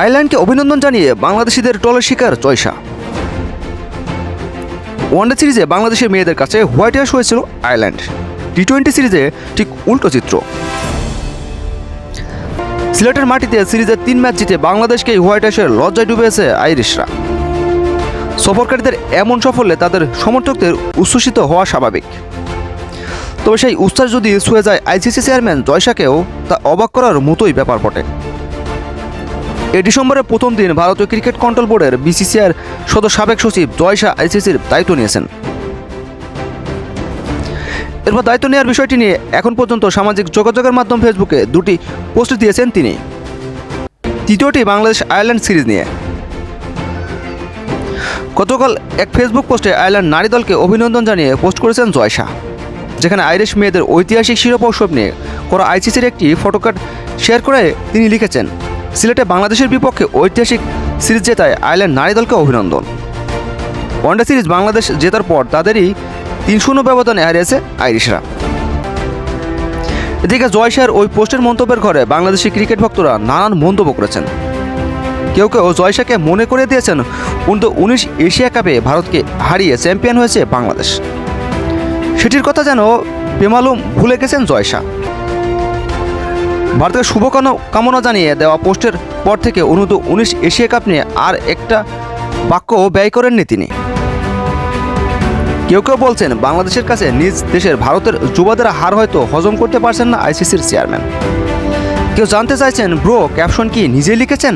আয়ারল্যান্ডকে অভিনন্দন জানিয়ে বাংলাদেশিদের টলের শিকার জয়সা ওয়ানডে সিরিজে বাংলাদেশের মেয়েদের কাছে হোয়াইট হাউস হয়েছিল আয়ারল্যান্ড। টি টোয়েন্টি সিরিজে ঠিক উল্টো চিত্র। সিলেটের মাটিতে সিরিজের তিন ম্যাচ জিতে বাংলাদেশকে হোয়াইট হাউসের লজ্জায় ডুবেছে আইরিশরা। সফরকারীদের এমন সাফল্যে তাদের সমর্থকদের উচ্ছ্বসিত হওয়া স্বাভাবিক। তবে সেই উচ্ছ্বাস যদি ছুঁয়ে যায় আইসিসি চেয়ারম্যান জয়সাকেও তা অবাক করার মতোই ব্যাপার বটে। এ ডিসেম্বরের প্রথম দিন ভারতীয় ক্রিকেট কন্ট্রোল বোর্ডের বিসিসিআর সদস্য সাবেক সচিব জয়সা আইসিসির দায়িত্ব নিয়েছেন। এরপর দায়িত্ব নেওয়ার বিষয়টি নিয়ে এখন পর্যন্ত সামাজিক যোগাযোগের মাধ্যম ফেসবুকে দুটি পোস্ট দিয়েছেন তিনি। তৃতীয়টি বাংলাদেশ আয়ারল্যান্ড সিরিজ নিয়ে। গতকাল এক ফেসবুক পোস্টে আয়ারল্যান্ড নারী দলকে অভিনন্দন জানিয়ে পোস্ট করেছেন জয়সা যেখানে আইরিশ মেয়েদের ঐতিহাসিক শিরোপা উৎসব নিয়ে করা আইসিসির একটি ফটোকার্ড শেয়ার করে তিনি লিখেছেন সিলেটে বাংলাদেশের বিপক্ষে ঐতিহাসিক সিরিজ জেতায় আয়ারল্যান্ড নারী দলকে অভিনন্দন। ওয়ানডে সিরিজ বাংলাদেশ জেতার পর তাদেরই তিন শূন্য ব্যবধানে হারিয়েছে আইরিশরা। এদিকে জয়শার ওই পোস্টের মন্তব্যের ঘরে বাংলাদেশি ক্রিকেট ভক্তরা নানান মন্তব্য করেছেন। কেউ কেউ জয়শাকে মনে করে দিয়েছেন উনিশশো উনিশ এশিয়া কাপে ভারতকে হারিয়ে চ্যাম্পিয়ন হয়েছে বাংলাদেশ। সেটির কথা যেন বেমালুম ভুলে গেছেন জয়শা। ভারতের শুভকামনা কামনা জানিয়ে দেওয়া পোস্টের পর থেকে অনুত উনিশ এশিয়া কাপ নিয়ে আর একটা বাক্য ব্যয় করেননি তিনি। কেউ কেউ বলছেন, বাংলাদেশের কাছে নিজ দেশের ভারতের যুবাদের হার হয়তো হজম করতে পারছেন না আইসিসির চেয়ারম্যান। কেউ জানতে চাইছেন, ব্রো, ক্যাপশন কি নিজে লিখেছেন?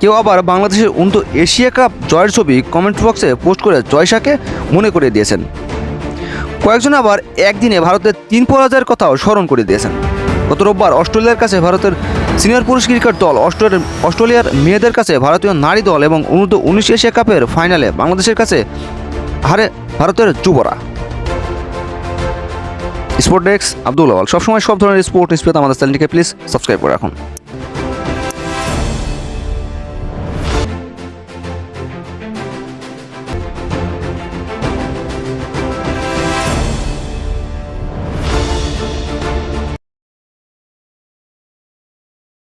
কেউ আবার বাংলাদেশের উন্নত এশিয়া কাপ জয়ের ছবি কমেন্ট বক্সে পোস্ট করে জয়শাকে মনে করে দিয়েছেন। কয়েকজন আবার একদিনে ভারতের তিন পরাজয়ের কথাও স্মরণ করে দিয়েছেন। গত রোববার অস্ট্রেলিয়ার কাছে ভারতের সিনিয়র পুরুষ ক্রিকেট দল অস্ট্রেলিয়ার অস্ট্রেলিয়ার মেয়েদের কাছে ভারতীয় নারী দল এবং অনুর্ধ উনিশ এশিয়া কাপের ফাইনালে বাংলাদেশের কাছে হারে ভারতের যুবরা। Sport desk Abdul Awal. সবসময় সব ধরনের স্পোর্ট নিউজ পেতে আমাদের চ্যানেলটিকে প্লিজ সাবস্ক্রাইব করে রাখুন।